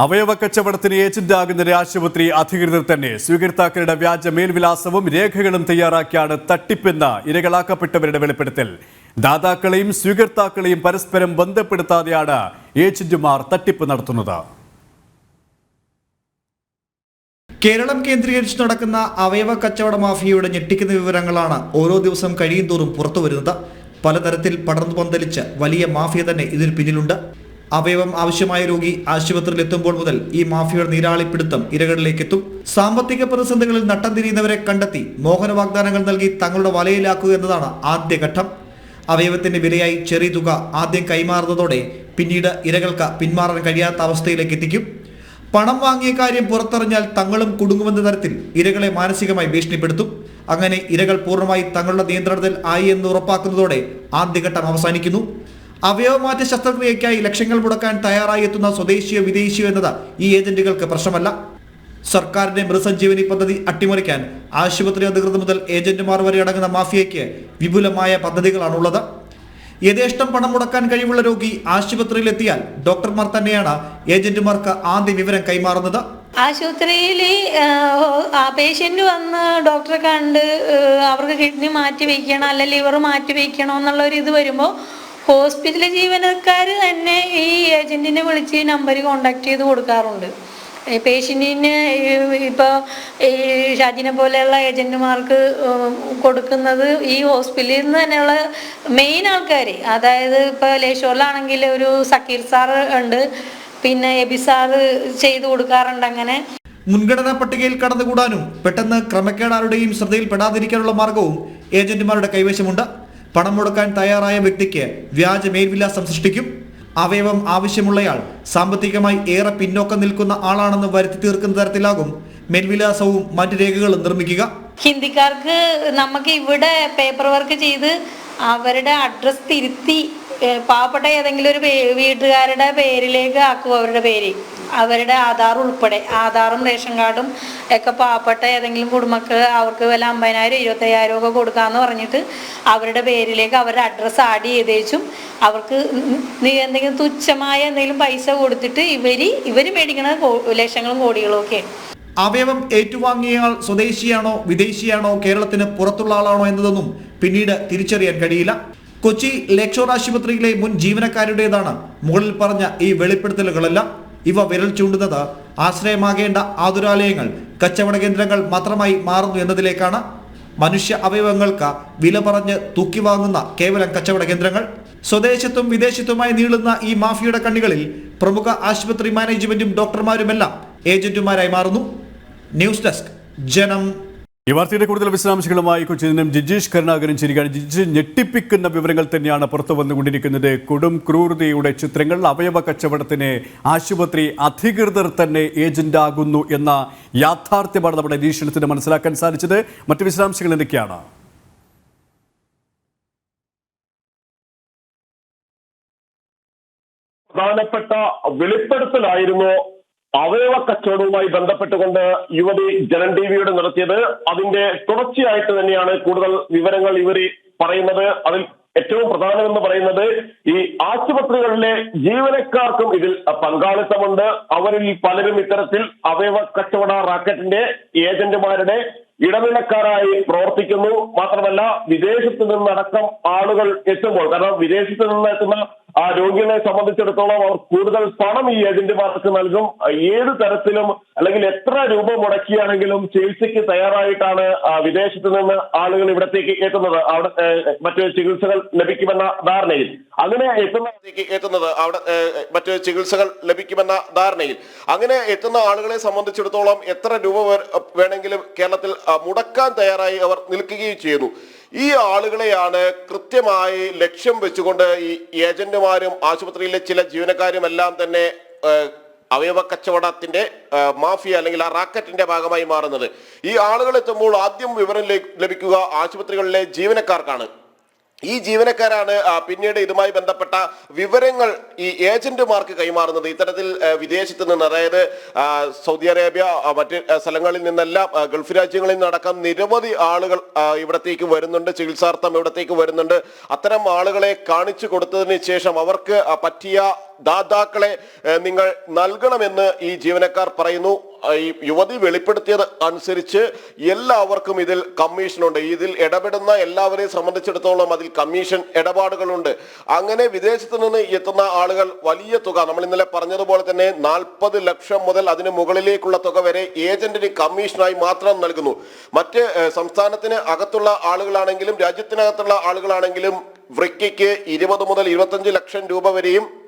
അവയവ കച്ചവടത്തിന് ഏജന്റാകുന്ന ആശുപത്രി അധികൃതർ തന്നെ സ്വീകർത്താക്കളുടെ വ്യാജ മേൽവിലാസവും രേഖകളും തയ്യാറാക്കിയാണ് തട്ടിപ്പെന്ന ഇരകളാക്കപ്പെട്ടവരുടെ വെളിപ്പെടുത്തൽ. ദാതാക്കളെയും സ്വീകർത്താക്കളെയും പരസ്പരം ബന്ധപ്പെടുത്താതെയാണ് ഏജന്റുമാർ തട്ടിപ്പ് നടത്തുന്നത്. കേരളം കേന്ദ്രീകരിച്ച് നടക്കുന്ന അവയവ കച്ചവട മാഫിയയുടെ ഞെട്ടിക്കുന്ന വിവരങ്ങളാണ് ഓരോ ദിവസം കഴിയും തോറും പുറത്തു വരുന്നത് പലതരത്തിൽ പടർന്നു പന്തലിച്ച് വലിയ മാഫിയ തന്നെ ഇതിന് പിന്നിലുണ്ട്. അവയവം ആവശ്യമായ രോഗി ആശുപത്രിയിൽ എത്തുമ്പോൾ മുതൽ ഈ മാഫിയയുടെ നീരാളിപ്പിടുത്തം ഇരകളിലേക്ക് എത്തും സാമ്പത്തിക പ്രതിസന്ധികളിൽ നട്ടം തിരിയുന്നവരെ കണ്ടെത്തി മോഹന വാഗ്ദാനങ്ങൾ നൽകി തങ്ങളുടെ വലയിലാക്കുക എന്നതാണ് ആദ്യഘട്ടം അവയവത്തിന്റെ വിലയായി ചെറിയ തുക ആദ്യം കൈമാറുന്നതോടെ പിന്നീട് ഇരകൾക്ക് പിന്മാറാൻ കഴിയാത്ത അവസ്ഥയിലേക്ക് എത്തിക്കും. പണം വാങ്ങിയ കാര്യം പുറത്തറിഞ്ഞാൽ തങ്ങളും കുടുങ്ങുമെന്ന തരത്തിൽ ഇരകളെ മാനസികമായി ഭീഷണിപ്പെടുത്തും. അങ്ങനെ ഇരകൾ പൂർണമായി തങ്ങളുടെ നിയന്ത്രണത്തിൽ ആയി എന്ന് ഉറപ്പാക്കുന്നതോടെ ആദ്യഘട്ടം അവസാനിക്കുന്നു. അവയവമാറ്റ ശസ്ത്രക്രിയയ്ക്കായി ലക്ഷങ്ങൾ മുടക്കാൻ തയ്യാറായി എത്തുന്ന സ്വദേശിയോ വിദേശിയോ എന്നത് ഈ ഏജന്റുകൾക്ക് പ്രശ്നമല്ല. സർക്കാരിന്റെ മൃസഞ്ജീവനി പദ്ധതി അട്ടിമറിക്കാൻ ആശുപത്രി അധികൃതർ മുതൽ ഏജന്റുമാർ വരെ അടങ്ങുന്ന മാഫിയയ്ക്ക് വിപുലമായ പദ്ധതികളാണുള്ളത്. യഥേഷ്ടം പണം മുടക്കാൻ കഴിവുള്ള രോഗി ആശുപത്രിയിൽ എത്തിയാൽ ഡോക്ടർമാർ തന്നെയാണ് ഏജന്റുമാർക്ക് ആദ്യ വിവരം കൈമാറുന്നത്. ആശുപത്രിയിൽ പേഷ്യന്റ് വന്ന് ഡോക്ടറെ കണ്ട് അവർക്ക് കിഡ്നി മാറ്റി വയ്ക്കണം അല്ല ലിവർ മാറ്റി വയ്ക്കണം എന്നുള്ള ഒരു ഇത് വരുമ്പോൾ ഹോസ്പിറ്റൽ ജീവനക്കാർ തന്നെ ഈ ഏജന്റിനെ വിളിച്ച് നമ്പർ കോണ്ടാക്ട് ചെയ്ത് കൊടുക്കാറുണ്ട്. പേഷ്യന്റിന് ഇപ്പോൾ ഈ ഷാജിനെ പോലെയുള്ള ഏജന്റുമാർക്ക് കൊടുക്കുന്നത് ഈ ഹോസ്പിറ്റലിൽ നിന്ന് തന്നെയുള്ള മെയിൻ ആൾക്കാർ അതായത് ഇപ്പോൾ ലേശോറിലാണെങ്കിൽ ഒരു സക്കീർ സാർ ഉണ്ട്. പിന്നെ എബി സാറ് ചെയ്തു കൊടുക്കാറുണ്ട് അങ്ങനെ. മുൻഗണനാ പട്ടികയിൽ കടന്നുകൂടാനും പെട്ടെന്ന് ക്രമക്കേടാരുടെയും ശ്രദ്ധയിൽപ്പെടാതിരിക്കാനുള്ള മാർഗവും ഏജന്റുമാരുടെ കൈവശമുണ്ട്. പണം മുടക്കാൻ തയ്യാറായ വ്യക്തിക്ക് വ്യാജ മേൽവിലാസം സൃഷ്ടിക്കും. അവയവം ആവശ്യമുള്ളയാൾ സാമ്പത്തികമായി ഏറെ പിന്നോക്കം നിൽക്കുന്ന ആളാണെന്ന് വരുത്തി തീർക്കുന്ന തരത്തിലാകും മേൽവിലാസവും മറ്റു രേഖകളും നിർമ്മിക്കുക. ഹിന്ദിക്കാർക്ക് നമുക്ക് ഇവിടെ പേപ്പർ വർക്ക് ചെയ്ത് അവരുടെ അഡ്രസ് തിരുത്തി പാവപ്പെട്ട ഏതെങ്കിലും ഒരു വീട്ടുകാരുടെ പേരിലേക്ക് ആക്കും അവരുടെ പേര്? അവരുടെ ആധാർ ഉൾപ്പെടെ. ആധാറും റേഷൻ കാർഡും ഒക്കെ പാവപ്പെട്ട ഏതെങ്കിലും കുടുംബക്ക് അവർക്ക് വല്ല അമ്പതിനായിരം ഇരുപത്തയ്യായിരം ഒക്കെ കൊടുക്കാന്ന് പറഞ്ഞിട്ട് അവരുടെ പേരിലേക്ക് അവരുടെ അഡ്രസ്സ് ആഡ് ചെയ്തേച്ചും അവർക്ക് എന്തെങ്കിലും തുച്ഛമായ എന്തെങ്കിലും പൈസ കൊടുത്തിട്ട് ഇവർ ഇവർ മേടിക്കുന്ന ലക്ഷങ്ങളും കോടികളും ഒക്കെയാണ് അവയവം ഏറ്റുവാങ്ങിയയാൾ സ്വദേശിയാണോ വിദേശിയാണോ കേരളത്തിന് പുറത്തുള്ള ആളാണോ എന്നതൊന്നും പിന്നീട് തിരിച്ചറിയാൻ കഴിയില്ല. കൊച്ചി ലേക്ഷോർ ആശുപത്രിയിലെ മുൻ ജീവനക്കാരുടേതാണ് മുകളിൽ പറഞ്ഞ ഈ വെളിപ്പെടുത്തലുകളെല്ലാം. ഇവ വിരൽ ചൂണ്ടുന്നത് ആശ്രയമാകേണ്ട ആതുരാലയങ്ങൾ കച്ചവട കേന്ദ്രങ്ങൾ മാത്രമായി മാറുന്നു എന്നതിലേക്കാണ്. മനുഷ്യ അവയവങ്ങൾക്ക് വില പറഞ്ഞ് തൂക്കി വാങ്ങുന്ന കേവലം കച്ചവട കേന്ദ്രങ്ങൾ. സ്വദേശത്തും വിദേശത്തുമായി നീളുന്ന ഈ മാഫിയുടെ കണ്ണികളിൽ പ്രമുഖ ആശുപത്രി മാനേജ്മെന്റും ഡോക്ടർമാരുമെല്ലാം ഏജന്റുമാരായി മാറുന്നു. ന്യൂസ് ഡെസ്ക് ജനം ഈ വാർത്തയുടെ കൂടുതൽ വിശദാംശങ്ങളുമായി കൊച്ചിയിൽ നിന്നും ജിജീഷ് കരുണാകരൻ ചിരിക്കാണ് ജിജീഷ് ഞെട്ടിപ്പിക്കുന്ന വിവരങ്ങൾ തന്നെയാണ് പുറത്തു വന്നുകൊണ്ടിരിക്കുന്നത്. കൊടും ക്രൂരതയുടെ ചിത്രങ്ങൾ അവയവ കച്ചവടത്തിന് ആശുപത്രി അധികൃതർ തന്നെ ഏജന്റാകുന്നു എന്ന യാഥാർത്ഥ്യമാണ് നമ്മുടെ നിരീക്ഷണത്തിന് മനസ്സിലാക്കാൻ സാധിച്ചത്. മറ്റു വിശദാംശങ്ങൾ എന്തൊക്കെയാണ്? പ്രധാനപ്പെട്ട വെളിപ്പെടുത്തലായിരുന്നു അവയവ കച്ചവടവുമായി ബന്ധപ്പെട്ടുകൊണ്ട് യുവതി ജനൻ ടി നടത്തിയത്. അതിന്റെ തുടർച്ചയായിട്ട് തന്നെയാണ് കൂടുതൽ വിവരങ്ങൾ ഇവർ പറയുന്നത്. അതിൽ ഏറ്റവും പ്രധാനമെന്ന് പറയുന്നത് ഈ ആശുപത്രികളിലെ ജീവനക്കാർക്കും ഇതിൽ പങ്കാളിത്തമുണ്ട്. അവരിൽ പലരും ഇത്തരത്തിൽ അവയവ കച്ചവട റാക്കറ്റിന്റെ ഏജന്റുമാരുടെ ഇടനിലക്കാരായി പ്രവർത്തിക്കുന്നു. മാത്രമല്ല വിദേശത്ത് നിന്നടക്കം ആളുകൾ എത്തുമ്പോൾ കാരണം വിദേശത്ത് നിന്ന് എത്തുന്ന ആ രോഗികളെ സംബന്ധിച്ചിടത്തോളം അവർ കൂടുതൽ പണം ഈ ഏജന്റുമാർക്ക് നൽകും. ഏത് തരത്തിലും അല്ലെങ്കിൽ എത്ര രൂപ മുടക്കിയാണെങ്കിലും ചികിത്സയ്ക്ക് തയ്യാറായിട്ടാണ് വിദേശത്ത് നിന്ന് ആളുകൾ ഇവിടത്തേക്ക് എത്തുന്നത്. അവിടെ മറ്റു ചികിത്സകൾ ലഭിക്കുമെന്ന ധാരണയിൽ. അങ്ങനെ എത്തുന്ന എത്തുന്നത് അവിടെ മറ്റ് ചികിത്സകൾ ലഭിക്കുമെന്ന ധാരണയിൽ. അങ്ങനെ എത്തുന്ന ആളുകളെ സംബന്ധിച്ചിടത്തോളം എത്ര രൂപ വേണമെങ്കിലും കേരളത്തിൽ മുടക്കാൻ തയ്യാറായി അവർ നിൽക്കുകയും ചെയ്യുന്നു. ഈ ആളുകളെയാണ് കൃത്യമായി ലക്ഷ്യം വെച്ചുകൊണ്ട് ഈ ഏജന്റുമാരും ആശുപത്രിയിലെ ചില ജീവനക്കാരും എല്ലാം തന്നെ അവയവ കച്ചവടത്തിന്റെ മാഫിയ അല്ലെങ്കിൽ ആ റാക്കറ്റിന്റെ ഭാഗമായി മാറുന്നത്. ഈ ആളുകൾ എത്തുമ്പോൾ ആദ്യം വിവരം ലഭിക്കുക ആശുപത്രികളിലെ ജീവനക്കാർക്കാണ്. ഈ ജീവനക്കാരാണ് പിന്നീട് ഇതുമായി ബന്ധപ്പെട്ട വിവരങ്ങൾ ഈ ഏജന്റുമാർക്ക് കൈമാറുന്നത്. ഇത്തരത്തിൽ വിദേശത്ത് നിന്ന് അതായത് സൗദി അറേബ്യ മറ്റ് സ്ഥലങ്ങളിൽ നിന്നെല്ലാം ഗൾഫ് രാജ്യങ്ങളിൽ നിന്നടക്കം നിരവധി ആളുകൾ ഇവിടത്തേക്ക് വരുന്നുണ്ട്. ചികിത്സാർത്ഥം ഇവിടത്തേക്ക് വരുന്നുണ്ട്. അത്തരം ആളുകളെ കാണിച്ചു കൊടുത്തതിന് ശേഷം അവർക്ക് പറ്റിയ ദാതാക്കളെ നിങ്ങൾ നൽകണമെന്ന് ഈ ജീവനക്കാർ പറയുന്നു. ഈ യുവതി വെളിപ്പെടുത്തിയത് അനുസരിച്ച് എല്ലാവർക്കും ഇതിൽ കമ്മീഷനുണ്ട്. ഇതിൽ ഇടപെടുന്ന എല്ലാവരെയും സംബന്ധിച്ചിടത്തോളം അതിൽ കമ്മീഷൻ ഇടപാടുകളുണ്ട്. അങ്ങനെ വിദേശത്ത് നിന്ന് എത്തുന്ന ആളുകൾ വലിയ തുക നമ്മൾ ഇന്നലെ പറഞ്ഞതുപോലെ തന്നെ നാൽപ്പത് ലക്ഷം മുതൽ അതിന് മുകളിലേക്കുള്ള തുക വരെ ഏജന്റിന് കമ്മീഷനായി മാത്രം നൽകുന്നു. മറ്റ് സംസ്ഥാനത്തിന് അകത്തുള്ള ആളുകളാണെങ്കിലും രാജ്യത്തിനകത്തുള്ള ആളുകളാണെങ്കിലും വൃക്കയ്ക്ക് ഇരുപത് മുതൽ ഇരുപത്തഞ്ച് ലക്ഷം രൂപ വരെയും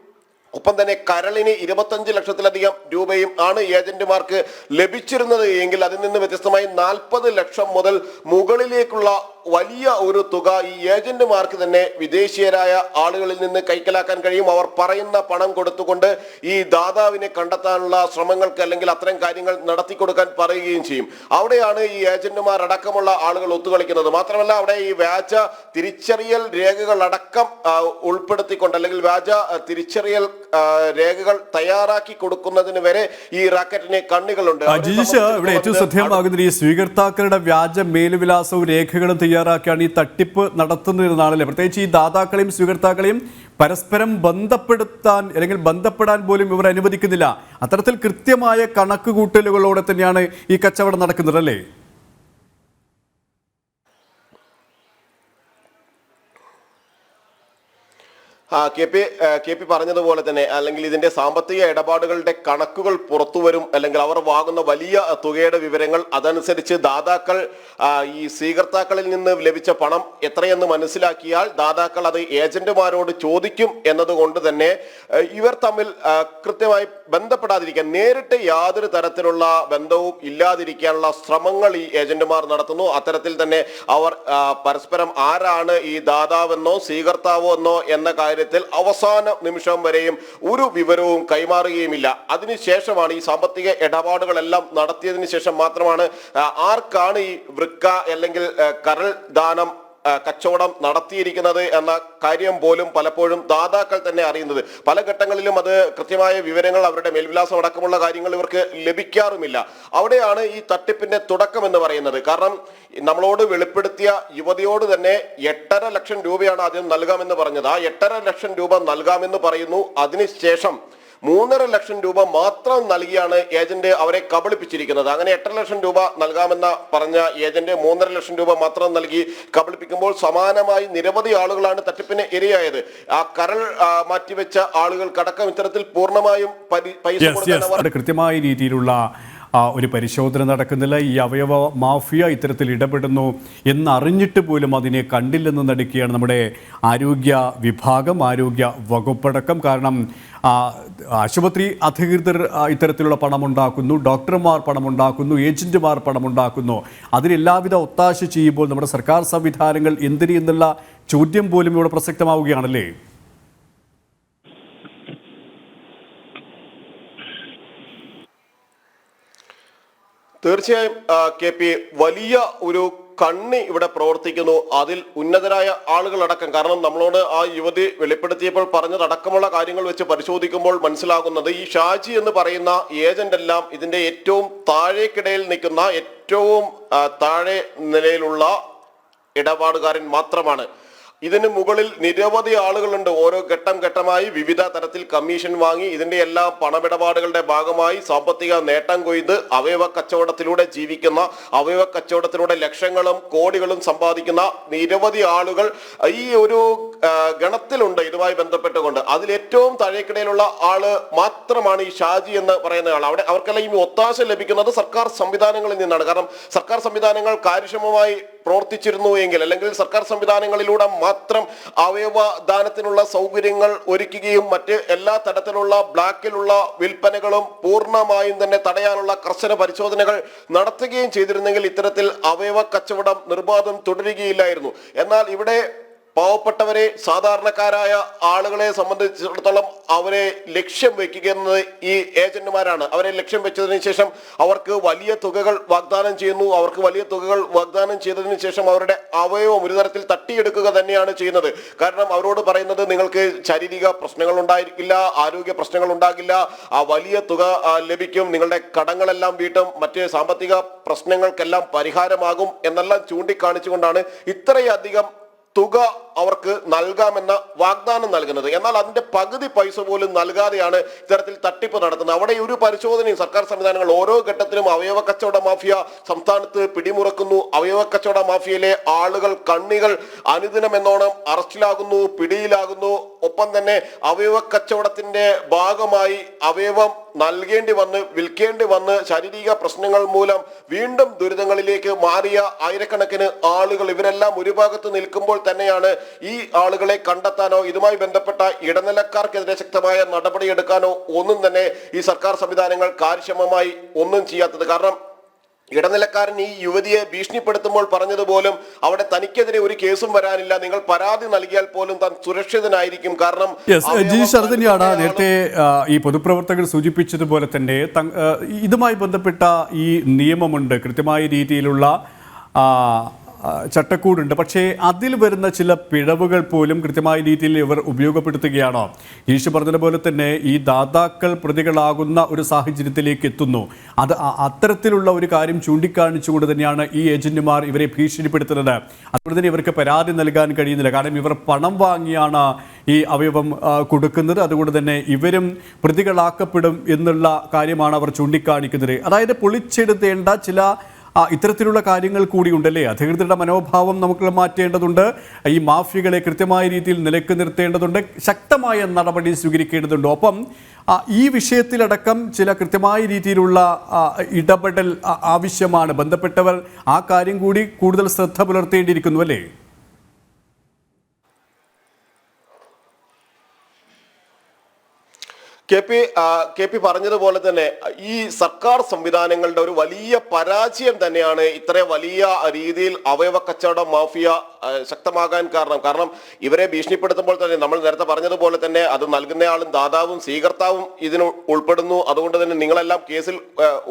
ഒപ്പം തന്നെ കരളിന് ഇരുപത്തഞ്ച് ലക്ഷത്തിലധികം രൂപയും ആണ് ഏജന്റുമാർക്ക് ലഭിച്ചിരുന്നത്. എങ്കിൽ അതിൽ നിന്ന് വ്യത്യസ്തമായി നാൽപ്പത് ലക്ഷം മുതൽ മുകളിലേക്കുള്ള വലിയ ഒരു തുക ഈ ഏജന്റുമാർക്ക് തന്നെ വിദേശീയരായ ആളുകളിൽ നിന്ന് കൈക്കലാക്കാൻ കഴിയും. അവർ പറയുന്ന പണം കൊടുത്തുകൊണ്ട് ഈ ദാതാവിനെ കണ്ടെത്താനുള്ള ശ്രമങ്ങൾക്ക് അല്ലെങ്കിൽ അത്തരം കാര്യങ്ങൾ നടത്തി കൊടുക്കാൻ പറയുകയും ചെയ്യും. അവിടെയാണ് ഈ ഏജന്റുമാർ അടക്കമുള്ള ആളുകൾ ഒത്തുകളിക്കുന്നത്. മാത്രമല്ല അവിടെ ഈ വ്യാജ തിരിച്ചറിയൽ രേഖകൾ അടക്കം ഉൾപ്പെടുത്തിക്കൊണ്ട് അല്ലെങ്കിൽ വ്യാജ തിരിച്ചറിയൽ രേഖകൾ തയ്യാറാക്കി കൊടുക്കുന്നതിന് വരെ ഈ റാക്കറ്റിന് കണ്ണുകളുണ്ട്. ഇവിടെ ഏറ്റവും സംബന്ധിച്ചിടത്തോളം ഈ സ്വീകർത്താക്കളുടെ വ്യാജ മേലുവിലാസവും രേഖകളും തയ്യാറാക്കിയാണ് ഈ തട്ടിപ്പ് നടത്തുന്നതെന്നാണല്ലേ പ്രത്യേകിച്ച് ഈ ദാതാക്കളെയും സ്വീകർത്താക്കളെയും പരസ്പരം ബന്ധപ്പെടുത്താൻ അല്ലെങ്കിൽ ബന്ധപ്പെടാൻ പോലും ഇവർ അനുവദിക്കുന്നില്ല. അത്തരത്തിൽ കൃത്യമായ കണക്കുകൂട്ടലുകളോടെ തന്നെയാണ് ഈ കച്ചവടം നടക്കുന്നത് അല്ലേ? കെ പി കെ പി പറഞ്ഞതുപോലെ തന്നെ അല്ലെങ്കിൽ ഇതിന്റെ സാമ്പത്തിക ഇടപാടുകളുടെ കണക്കുകൾ പുറത്തു വരും അല്ലെങ്കിൽ അവർ വാങ്ങുന്ന വലിയ തുകയുടെ വിവരങ്ങൾ അതനുസരിച്ച് ദാതാക്കൾ ഈ സ്വീകർത്താക്കളിൽ നിന്ന് ലഭിച്ച പണം എത്രയെന്ന് മനസ്സിലാക്കിയാൽ ദാതാക്കൾ അത് ഏജന്റുമാരോട് ചോദിക്കും എന്നതുകൊണ്ട് തന്നെ ഇവർ തമ്മിൽ കൃത്യമായി ബന്ധപ്പെടാതിരിക്കാൻ നേരിട്ട് യാതൊരു തരത്തിലുള്ള ബന്ധവും ഇല്ലാതിരിക്കാനുള്ള ശ്രമങ്ങൾ ഈ ഏജന്റുമാർ നടത്തുന്നു. അത്തരത്തിൽ തന്നെ അവർ പരസ്പരം ആരാണ് ഈ ദാതാവെന്നോ സ്വീകർത്താവോ എന്നോ എന്ന കാര്യത്തിൽ അവസാന നിമിഷം വരെയും ഒരു വിവരവും കൈമാറുകയുമില്ല. അതിനുശേഷമാണ് ഈ സാമ്പത്തിക ഇടപാടുകളെല്ലാം നടത്തിയതിനു ശേഷം മാത്രമാണ് ആർക്കാണ് ഈ വൃക്ക അല്ലെങ്കിൽ കരൾ ദാനം കച്ചവടം നടത്തിയിരിക്കുന്നത് എന്ന കാര്യം പോലും പലപ്പോഴും ദാതാക്കൾ തന്നെ അറിയുന്നത്. പല ഘട്ടങ്ങളിലും അത് കൃത്യമായ വിവരങ്ങൾ അവരുടെ മേൽവിലാസം അടക്കമുള്ള കാര്യങ്ങൾ ഇവർക്ക് ലഭിക്കാറുമില്ല. അവിടെയാണ് ഈ തട്ടിപ്പിന്റെ തുടക്കം എന്ന് പറയുന്നത്. കാരണം നമ്മളോട് വെളിപ്പെടുത്തിയ യുവതിയോട് തന്നെ എട്ടര ലക്ഷം രൂപയാണ് ആദ്യം നൽകാമെന്ന് പറഞ്ഞത്. ആ എട്ടര ലക്ഷം രൂപ നൽകാമെന്ന് പറയുന്നു. അതിനുശേഷം മൂന്നര ലക്ഷം രൂപ മാത്രം നൽകിയാണ് ഏജന്റ് അവരെ കബളിപ്പിച്ചിരിക്കുന്നത്. അങ്ങനെ എട്ടര ലക്ഷം രൂപ നൽകാമെന്ന പറഞ്ഞ ഏജന്റ് മൂന്നര ലക്ഷം രൂപ മാത്രം നൽകി കബളിപ്പിക്കുമ്പോൾ സമാനമായി നിരവധി ആളുകളാണ് തട്ടിപ്പിന് ഇരയായത്. ആ കരൾ മാറ്റിവെച്ച ആളുകൾ ആളുകൾക്കടക്കം ഇത്തരത്തിൽ പൂർണമായും പൈസ കൃത്യമായ രീതിയിലുള്ള ആ, ഒരു പരിശോധന നടക്കുന്നില്ല. ഈ അവയവ മാഫിയ ഇത്തരത്തിൽ ഇടപെടുന്നു എന്നറിഞ്ഞിട്ട് പോലും അതിനെ കണ്ടില്ലെന്ന് നടിക്കുകയാണ് നമ്മുടെ ആരോഗ്യ വിഭാഗം ആരോഗ്യ വകുപ്പടക്കം. കാരണം ആശുപത്രി അധികൃതർ ഇത്തരത്തിലുള്ള പണമുണ്ടാക്കുന്നു ഡോക്ടർമാർ പണമുണ്ടാക്കുന്നു ഏജന്റുമാർ പണമുണ്ടാക്കുന്നു. അതിനെല്ലാവിധ ഒത്താശ ചെയ്യുമ്പോൾ നമ്മുടെ സർക്കാർ സംവിധാനങ്ങൾ എന്തിന് എന്നുള്ള ചോദ്യം പോലും ഇവിടെ പ്രസക്തമാവുകയാണല്ലേ? തീർച്ചയായും കെ പി വലിയ ഒരു കണ്ണി ഇവിടെ പ്രവർത്തിക്കുന്നു. അതിൽ ഉന്നതരായ ആളുകളടക്കം. കാരണം നമ്മളോട് ആ യുവതി വെളിപ്പെടുത്തിയപ്പോൾ പറഞ്ഞതടക്കമുള്ള കാര്യങ്ങൾ വെച്ച് പരിശോധിക്കുമ്പോൾ മനസ്സിലാകുന്നത് ഈ ഷാജി എന്ന് പറയുന്ന ഏജന്റ് എല്ലാം ഇതിന്റെ ഏറ്റവും താഴേക്കിടയിൽ നിൽക്കുന്ന ഏറ്റവും താഴെ നിലയിലുള്ള ഇടപാടുകാരൻ മാത്രമാണ്. ഇതിന് മുകളിൽ നിരവധി ആളുകളുണ്ട്. ഓരോ ഘട്ടം ഘട്ടമായി വിവിധ തരത്തിൽ കമ്മീഷൻ വാങ്ങി ഇതിന്റെ എല്ലാ പണമിടപാടുകളുടെ ഭാഗമായി സാമ്പത്തിക നേട്ടം കൊയ്ത് അവയവ കച്ചവടത്തിലൂടെ ജീവിക്കുന്ന അവയവ കച്ചവടത്തിലൂടെ ലക്ഷങ്ങളും കോടികളും സമ്പാദിക്കുന്ന നിരവധി ആളുകൾ ഈ ഒരു ഗണത്തിലുണ്ട് ഇതുമായി ബന്ധപ്പെട്ടുകൊണ്ട്. അതിൽ ഏറ്റവും താഴേക്കിടയിലുള്ള ആൾ മാത്രമാണ് ഈ ഷാജി എന്ന് പറയുന്ന ആൾ അവിടെ അവർക്കെല്ലാം ഈ ഒത്താശ ലഭിക്കുന്നത് സർക്കാർ സംവിധാനങ്ങളിൽ നിന്നാണ്. കാരണം സർക്കാർ സംവിധാനങ്ങൾ കാര്യക്ഷമമായി പ്രവർത്തിച്ചിരുന്നു എങ്കിൽ അല്ലെങ്കിൽ സർക്കാർ സംവിധാനങ്ങളിലൂടെ മാത്രം അവയവ ദാനത്തിനുള്ള സൗകര്യങ്ങൾ ഒരുക്കുകയും മറ്റ് എല്ലാ തരത്തിലുള്ള ബ്ലാക്കിലുള്ള വിൽപ്പനകളും പൂർണമായും തന്നെ തടയാനുള്ള കർശന പരിശോധനകൾ നടത്തുകയും ചെയ്തിരുന്നെങ്കിൽ ഇത്തരത്തിൽ അവയവ കച്ചവടം നിർബാധം തുടരുകയില്ലായിരുന്നു. എന്നാൽ ഇവിടെ പാവപ്പെട്ടവരെ സാധാരണക്കാരായ ആളുകളെ സംബന്ധിച്ചിടത്തോളം അവരെ ലക്ഷ്യം വെക്കുക എന്നത് ഈ ഏജന്റുമാരാണ്. അവരെ ലക്ഷ്യം വെച്ചതിന് ശേഷം അവർക്ക് വലിയ തുകകൾ വാഗ്ദാനം ചെയ്യുന്നു. അവർക്ക് വലിയ തുകകൾ വാഗ്ദാനം ചെയ്തതിന് ശേഷം അവരുടെ അവയവം ഒരു തരത്തിൽ തട്ടിയെടുക്കുക തന്നെയാണ് ചെയ്യുന്നത്. കാരണം അവരോട് പറയുന്നത് നിങ്ങൾക്ക് ശാരീരിക പ്രശ്നങ്ങൾ ഉണ്ടായിരിക്കില്ല ആരോഗ്യ പ്രശ്നങ്ങൾ ഉണ്ടാകില്ല ആ വലിയ തുക ലഭിക്കും നിങ്ങളുടെ കടങ്ങളെല്ലാം വീട്ടും മറ്റ് സാമ്പത്തിക പ്രശ്നങ്ങൾക്കെല്ലാം പരിഹാരമാകും എന്നെല്ലാം ചൂണ്ടിക്കാണിച്ചുകൊണ്ടാണ് ഇത്രയധികം തുക അവർക്ക് നൽകാമെന്ന വാഗ്ദാനം നൽകുന്നത്. എന്നാൽ അതിന്റെ പകുതി പൈസ പോലും നൽകാതെയാണ് ഇത്തരത്തിൽ തട്ടിപ്പ് നടത്തുന്നത്. അവിടെ ഒരു പരിശോധനയും സർക്കാർ സംവിധാനങ്ങൾ ഓരോ ഘട്ടത്തിലും അവയവ കച്ചവട മാഫിയ സംസ്ഥാനത്ത് പിടിമുറക്കുന്നു. അവയവ കച്ചവട മാഫിയയിലെ ആളുകൾ കണ്ണികൾ അനുദിനം എന്നോണം അറസ്റ്റിലാകുന്നു പിടിയിലാകുന്നു. ഒപ്പം തന്നെ അവയവ കച്ചവടത്തിന്റെ ഭാഗമായി അവയവം നൽകേണ്ടി വന്ന് വിൽക്കേണ്ടി വന്ന് ശാരീരിക പ്രശ്നങ്ങൾ മൂലം വീണ്ടും ദുരിതങ്ങളിലേക്ക് മാറിയ ആയിരക്കണക്കിന് ആളുകൾ ഇവരെല്ലാം ഒരു ഭാഗത്ത് നിൽക്കുമ്പോൾ തന്നെയാണ് ഈ ആളുകളെ കണ്ടെത്താനോ ഇതുമായി ബന്ധപ്പെട്ട ഇടനിലക്കാർക്കെതിരെ ശക്തമായ നടപടിയെടുക്കാനോ ഒന്നും തന്നെ ഈ സർക്കാർ സംവിധാനങ്ങൾ കാര്യക്ഷമമായി ഒന്നും ചെയ്യാത്തത്. കാരണം ഇടനിലക്കാരൻ ഈ യുവതിയെ ഭീഷണിപ്പെടുത്തുമ്പോൾ പറഞ്ഞതുപോലും അവിടെ തനിക്കെതിരെ ഒരു കേസും വരാനില്ല. നിങ്ങൾ പരാതി നൽകിയാൽ പോലും താൻ സുരക്ഷിതനായിരിക്കും. കാരണം ജി ശരത് നേരത്തെ ഈ പൊതുപ്രവർത്തകർ സൂചിപ്പിച്ചതുപോലെ തന്നെ ഇതുമായി ബന്ധപ്പെട്ട ഈ നിയമമുണ്ട്. കൃത്യമായ രീതിയിലുള്ള ചട്ടക്കൂടുണ്ട്. പക്ഷേ അതിൽ വരുന്ന ചില പിഴവുകൾ പോലും കൃത്യമായ രീതിയിൽ ഇവർ ഉപയോഗപ്പെടുത്തുകയാണോ? ഈശു പറഞ്ഞതുപോലെ തന്നെ ഈ ദാതാക്കൾ പ്രതികളാകുന്ന ഒരു സാഹചര്യത്തിലേക്ക് എത്തുന്നു. അത് അത്തരത്തിലുള്ള ഒരു കാര്യം ചൂണ്ടിക്കാണിച്ചുകൊണ്ട് തന്നെയാണ് ഈ ഏജന്റുമാർ ഇവരെ ഭീഷണിപ്പെടുത്തുന്നത്. അതുകൊണ്ട് തന്നെ ഇവർക്ക് പരാതി നൽകാൻ കഴിയുന്നില്ല. കാരണം ഇവർ പണം വാങ്ങിയാണ് ഈ അവയവം കൊടുക്കുന്നത്. അതുകൊണ്ട് തന്നെ ഇവരും പ്രതികളാക്കപ്പെടും എന്നുള്ള കാര്യമാണ് അവർ ചൂണ്ടിക്കാണിക്കുന്നത്. അതായത് പൊളിച്ചെടുത്തേണ്ട ചില ആ, ഇത്തരത്തിലുള്ള കാര്യങ്ങൾ കൂടി ഉണ്ടല്ലേ അധികൃതരുടെ മനോഭാവം നമുക്ക് മാറ്റേണ്ടതുണ്ട്. ഈ മാഫിയകളെ കൃത്യമായ രീതിയിൽ നിലയ്ക്ക് നിർത്തേണ്ടതുണ്ട്. ശക്തമായ നടപടി സ്വീകരിക്കേണ്ടതുണ്ട്. ഒപ്പം ഈ വിഷയത്തിലടക്കം ചില കൃത്യമായ രീതിയിലുള്ള ഇടപെടൽ ആവശ്യമാണ്. ബന്ധപ്പെട്ടവർ ആ കാര്യം കൂടി കൂടുതൽ ശ്രദ്ധ പുലർത്തേണ്ടിയിരിക്കുന്നു അല്ലേ? കെ പി കെ പി പറഞ്ഞതുപോലെ തന്നെ ഈ സർക്കാർ സംവിധാനങ്ങളുടെ ഒരു വലിയ പരാജയം തന്നെയാണ് ഇത്ര വലിയ രീതിയിൽ അവയവ കച്ചവട മാഫിയ ശക്തമാകാൻ കാരണം. കാരണം ഇവരെ ഭീഷണിപ്പെടുത്തുമ്പോൾ തന്നെ നമ്മൾ നേരത്തെ പറഞ്ഞതുപോലെ തന്നെ അത് നൽകുന്നയാളും ദാതാവും സ്വീകർത്താവും ഇതിന് ഉൾപ്പെടുന്നു. അതുകൊണ്ട് തന്നെ നിങ്ങളെല്ലാം കേസിൽ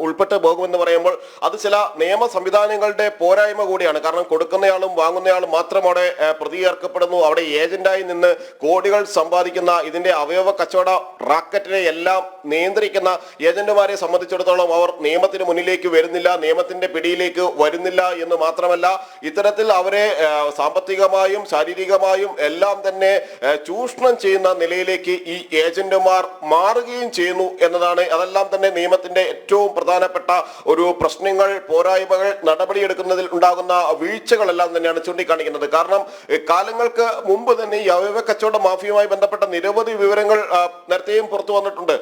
ഉൾപ്പെട്ട് പോകുമെന്ന് പറയുമ്പോൾ അത് ചില നിയമ സംവിധാനങ്ങളുടെ പോരായ്മ കൂടിയാണ്. കാരണം കൊടുക്കുന്നയാളും വാങ്ങുന്നയാളും മാത്രം അവിടെ ആ, പ്രതി ചേർക്കപ്പെടുന്നു അവിടെ ഏജന്റായി നിന്ന് കോടികൾ സമ്പാദിക്കുന്ന ഇതിന്റെ അവയവ കച്ചവട റാക്കറ്റിനെ എല്ലാം നിയന്ത്രിക്കുന്ന ഏജന്റുമാരെ സംബന്ധിച്ചിടത്തോളം അവർ നിയമത്തിന് മുന്നിലേക്ക് വരുന്നില്ല നിയമത്തിന്റെ പിടിയിലേക്ക് വരുന്നില്ല എന്ന് മാത്രമല്ല ഇത്തരത്തിൽ അവരെ സാമ്പത്തികമായും ശാരീരികമായും എല്ലാം തന്നെ ചൂഷണം ചെയ്യുന്ന നിലയിലേക്ക് ഈ ഏജന്റുമാർ മാറുകയും ചെയ്യുന്നു എന്നതാണ് അതെല്ലാം തന്നെ നിയമത്തിന്റെ ഏറ്റവും പ്രധാനപ്പെട്ട ഒരു പ്രശ്നങ്ങൾ പോരായ്മകൾ നടപടിയെടുക്കുന്നതിൽ ഉണ്ടാകുന്ന വീഴ്ചകളെല്ലാം തന്നെയാണ് ചൂണ്ടിക്കാണിക്കുന്നത്. കാരണം കാലങ്ങൾക്ക് മുമ്പ് തന്നെ ഈ അവയവ കച്ചവട മാഫിയുമായി ബന്ധപ്പെട്ട നിരവധി വിവരങ്ങൾ നേരത്തെയും പുറത്തു വന്നിട്ടുണ്ട്.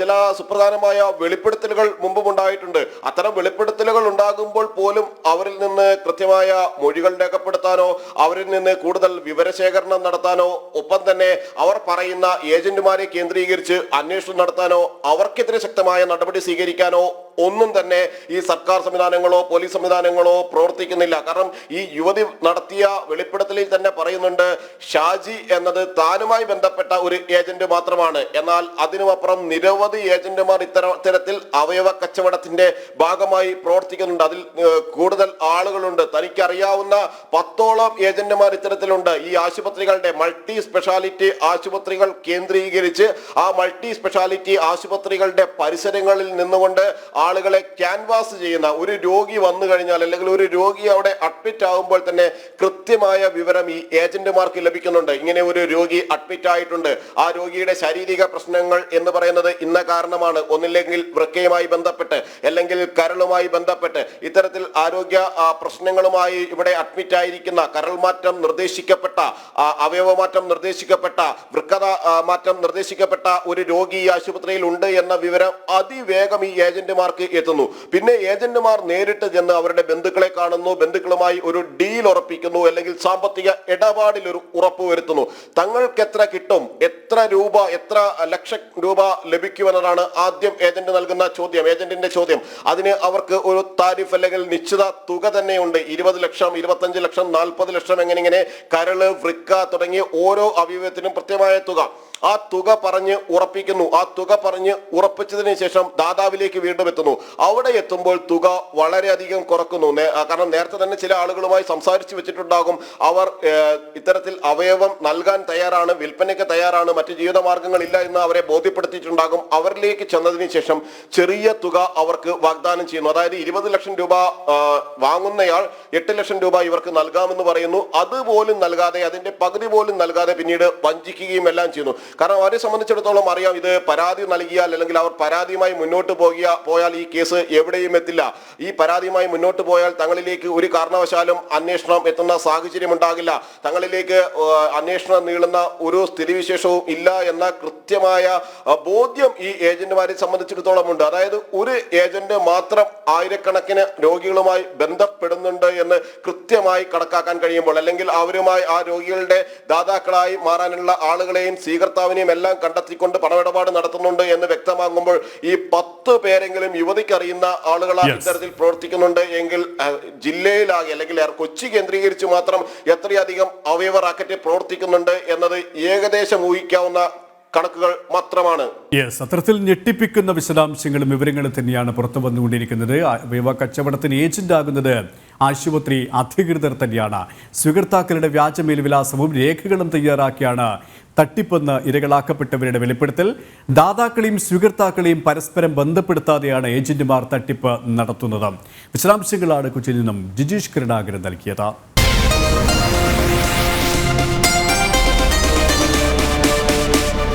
ചില സുപ്രധാനമായ വെളിപ്പെടുത്തലുകൾ മുമ്പും ഉണ്ടായിട്ടുണ്ട്. അത്തരം വെളിപ്പെടുത്തലുകൾ ഉണ്ടാകുമ്പോൾ പോലും അവരിൽ നിന്ന് കൃത്യമായ മൊഴികൾ രേഖപ്പെടുത്താനോ അവരിൽ നിന്ന് കൂടുതൽ വിവരശേഖരണം നടത്താനോ ഒപ്പം തന്നെ അവർ പറയുന്ന ഏജന്റുമാരെ കേന്ദ്രീകരിച്ച് അന്വേഷണം നടത്താനോ അവർക്കെതിരെ ശക്തമായ നടപടി സ്വീകരിക്കാനോ ഒന്നും തന്നെ ഈ സർക്കാർ സംവിധാനങ്ങളോ പോലീസ് സംവിധാനങ്ങളോ പ്രവർത്തിക്കുന്നില്ല. കാരണം ഈ യുവതി നടത്തിയ വെളിപ്പെടുത്തലിൽ തന്നെ പറയുന്നുണ്ട് ഷാജി എന്നത് താനുമായി ബന്ധപ്പെട്ട ഒരു ഏജന്റ് മാത്രമാണ്. എന്നാൽ അതിനുമപ്പുറം നിരവധി ഏജന്റുമാർ ഇത്തരം ഇത്തരത്തിൽ അവയവ കച്ചവടത്തിന്റെ ഭാഗമായി പ്രവർത്തിക്കുന്നുണ്ട്. അതിൽ കൂടുതൽ ആളുകളുണ്ട്. തനിക്കറിയാവുന്ന പത്തോളം ഏജന്റുമാർ ഇത്തരത്തിലുണ്ട്. ഈ ആശുപത്രികളുടെ മൾട്ടി സ്പെഷ്യാലിറ്റി ആശുപത്രികൾ കേന്ദ്രീകരിച്ച് ആ മൾട്ടി സ്പെഷ്യാലിറ്റി ആശുപത്രികളുടെ പരിസരങ്ങളിൽ നിന്നുകൊണ്ട് ആളുകളെ ക്യാൻവാസ് ചെയ്യുന്ന ഒരു രോഗി വന്നു കഴിഞ്ഞാൽ അല്ലെങ്കിൽ ഒരു രോഗി അവിടെ അഡ്മിറ്റ് ആകുമ്പോൾ തന്നെ കൃത്യമായ വിവരം ഈ ഏജന്റുമാർക്ക് ലഭിക്കുന്നുണ്ട്. ഇങ്ങനെ ഒരു രോഗി അഡ്മിറ്റ് ആയിട്ടുണ്ട്. ആ രോഗിയുടെ ശാരീരിക പ്രശ്നങ്ങൾ എന്ന് പറയുന്നത് ഇന്ന കാരണമാണ്. ഒന്നില്ലെങ്കിൽ വൃക്കയുമായി ബന്ധപ്പെട്ട് അല്ലെങ്കിൽ കരളുമായി ബന്ധപ്പെട്ട് ഇത്തരത്തിൽ ആരോഗ്യ പ്രശ്നങ്ങളുമായി ഇവിടെ അഡ്മിറ്റ് ആയിരിക്കുന്ന കരൾ മാറ്റം നിർദ്ദേശിക്കപ്പെട്ട അവയവമാറ്റം നിർദ്ദേശിക്കപ്പെട്ട വൃക്കത മാറ്റം നിർദ്ദേശിക്കപ്പെട്ട ഒരു രോഗി ഈ ആശുപത്രിയിൽ ഉണ്ട് എന്ന വിവരം അതിവേഗം ഈ ഏജന്റുമാർക്ക് എത്തുന്നു. പിന്നെ ഏജന്റുമാർ നേരിട്ട് ചെന്ന് അവരുടെ ബന്ധുക്കളെ കാണുന്നു. ബന്ധുക്കളുമായി ഒരു ഡീൽ ഉറപ്പിക്കുന്നു. അല്ലെങ്കിൽ സാമ്പത്തിക ഇടപാടിൽ ഒരു ഉറപ്പ് വരുത്തുന്നു. തങ്ങൾക്ക് എത്ര കിട്ടും? എത്ര രൂപ എത്ര ലക്ഷം രൂപ ലഭിക്കുമെന്നതാണ് ആദ്യം ഏജന്റ് നൽകുന്ന ചോദ്യം. ഏജന്റിന്റെ ചോദ്യം. അതിന് അവർക്ക് ഒരു താരിഫ് അല്ലെങ്കിൽ നിശ്ചിത തുക തന്നെയുണ്ട് ഇരുപത് ലക്ഷം ഇരുപത്തഞ്ച് ലക്ഷം നാൽപ്പത് ലക്ഷം എങ്ങനെ ഇങ്ങനെ കരൾ വൃക്ക തുടങ്ങിയ ഓരോ അവയവത്തിനും കൃത്യമായ തുക. ആ തുക പറഞ്ഞ് ഉറപ്പിക്കുന്നു. ആ തുക പറഞ്ഞ് ഉറപ്പിച്ചതിന് ശേഷം ദാതാവിലേക്ക് വീണ്ടും എത്തുന്നു. അവിടെ എത്തുമ്പോൾ തുക വളരെയധികം കുറക്കുന്നു. കാരണം നേരത്തെ തന്നെ ചില ആളുകളുമായി സംസാരിച്ചു വെച്ചിട്ടുണ്ടാകും. അവർ ഇത്തരത്തിൽ അവയവം നൽകാൻ തയ്യാറാണ് വിൽപ്പനയ്ക്ക് തയ്യാറാണ് മറ്റു ജീവിതമാർഗങ്ങളില്ല എന്ന് അവരെ ബോധ്യപ്പെടുത്തിയിട്ടുണ്ടാകും. അവരിലേക്ക് ചെന്നതിന് ശേഷം ചെറിയ തുക അവർക്ക് വാഗ്ദാനം ചെയ്യുന്നു. അതായത് ഇരുപത് ലക്ഷം രൂപ വാങ്ങുന്നയാൾ എട്ട് ലക്ഷം രൂപ ഇവർക്ക് നൽകാമെന്ന് പറയുന്നു. അതുപോലും നൽകാതെ അതിന്റെ പകുതി പോലും നൽകാതെ പിന്നീട് വഞ്ചിക്കുകയും എല്ലാം ചെയ്യുന്നു. കാരണം അവരെ സംബന്ധിച്ചിടത്തോളം അറിയാം ഇത് പരാതി നൽകിയാൽ അല്ലെങ്കിൽ അവർ പരാതിയുമായി മുന്നോട്ട് പോകിയ പോയാൽ ഈ കേസ് എവിടെയും എത്തില്ല. ഈ പരാതിയുമായി മുന്നോട്ട് പോയാൽ തങ്ങളിലേക്ക് ഒരു കാരണവശാലും അന്വേഷണം എത്തുന്ന സാഹചര്യം ഉണ്ടാകില്ല. തങ്ങളിലേക്ക് അന്വേഷണം നീളുന്ന ഒരു സ്ഥിതിവിശേഷവും ഇല്ല എന്ന കൃത്യമായ ബോധ്യം ഈ ഏജന്റുമാരെ സംബന്ധിച്ചിടത്തോളം ഉണ്ട്. അതായത് ഒരു ഏജന്റ് മാത്രം ആയിരക്കണക്കിന് രോഗികളുമായി ബന്ധപ്പെടുന്നുണ്ട് എന്ന് കൃത്യമായി കണക്കാക്കാൻ കഴിയുമ്പോൾ അല്ലെങ്കിൽ അവരുമായി ആ രോഗികളുടെ ദാതാക്കളായി മാറാനുള്ള ആളുകളെയും സ്വീകർത്താവിനെയും എല്ലാം കണ്ടെത്തിക്കൊണ്ട് പണമിടപാട് നടത്തുന്നുണ്ട് എന്ന് വ്യക്തമാകുമ്പോൾ ഈ പത്ത് പേരെങ്കിലും യുവതിക്കറിയുന്ന അറിയുന്ന ആളുകളാണ്. ഇത്തരത്തിൽ പ്രവർത്തിക്കുന്നുണ്ട് എങ്കിൽ ജില്ലയിലാകെ അല്ലെങ്കിൽ കൊച്ചി കേന്ദ്രീകരിച്ച് മാത്രം എത്രയധികം അവയവ റാക്കറ്റ് പ്രവർത്തിക്കുന്നുണ്ട് എന്നത് ഏകദേശം ഊഹിക്കാവുന്ന കണക്കുകൾ മാത്രമാണ്. യെസ് അത്തരത്തിൽ ഞെട്ടിപ്പിക്കുന്ന വിശദാംശങ്ങളും വിവരങ്ങളും തന്നെയാണ് പുറത്തു വന്നുകൊണ്ടിരിക്കുന്നത്. അവയവ കച്ചവടത്തിന് ഏജന്റ് ആകുന്നത് ആശുപത്രി അധികൃതർ തന്നെയാണ്. സ്വീകർത്താക്കളുടെ വ്യാജ മേൽവിലാസവും രേഖകളും തയ്യാറാക്കിയാണ് തട്ടിപ്പെന്ന് ഇരകളാക്കപ്പെട്ടവരുടെ വെളിപ്പെടുത്തൽ ദാതാക്കളെയും സ്വീകർത്താക്കളെയും പരസ്പരം ബന്ധപ്പെടുത്താതെയാണ് ഏജന്റുമാർ തട്ടിപ്പ് നടത്തുന്നത്. വിശദാംശങ്ങളാണ് കൊച്ചിയിൽ നിന്നും ജിജീഷ് കരുണാകരൻ നൽകിയത്.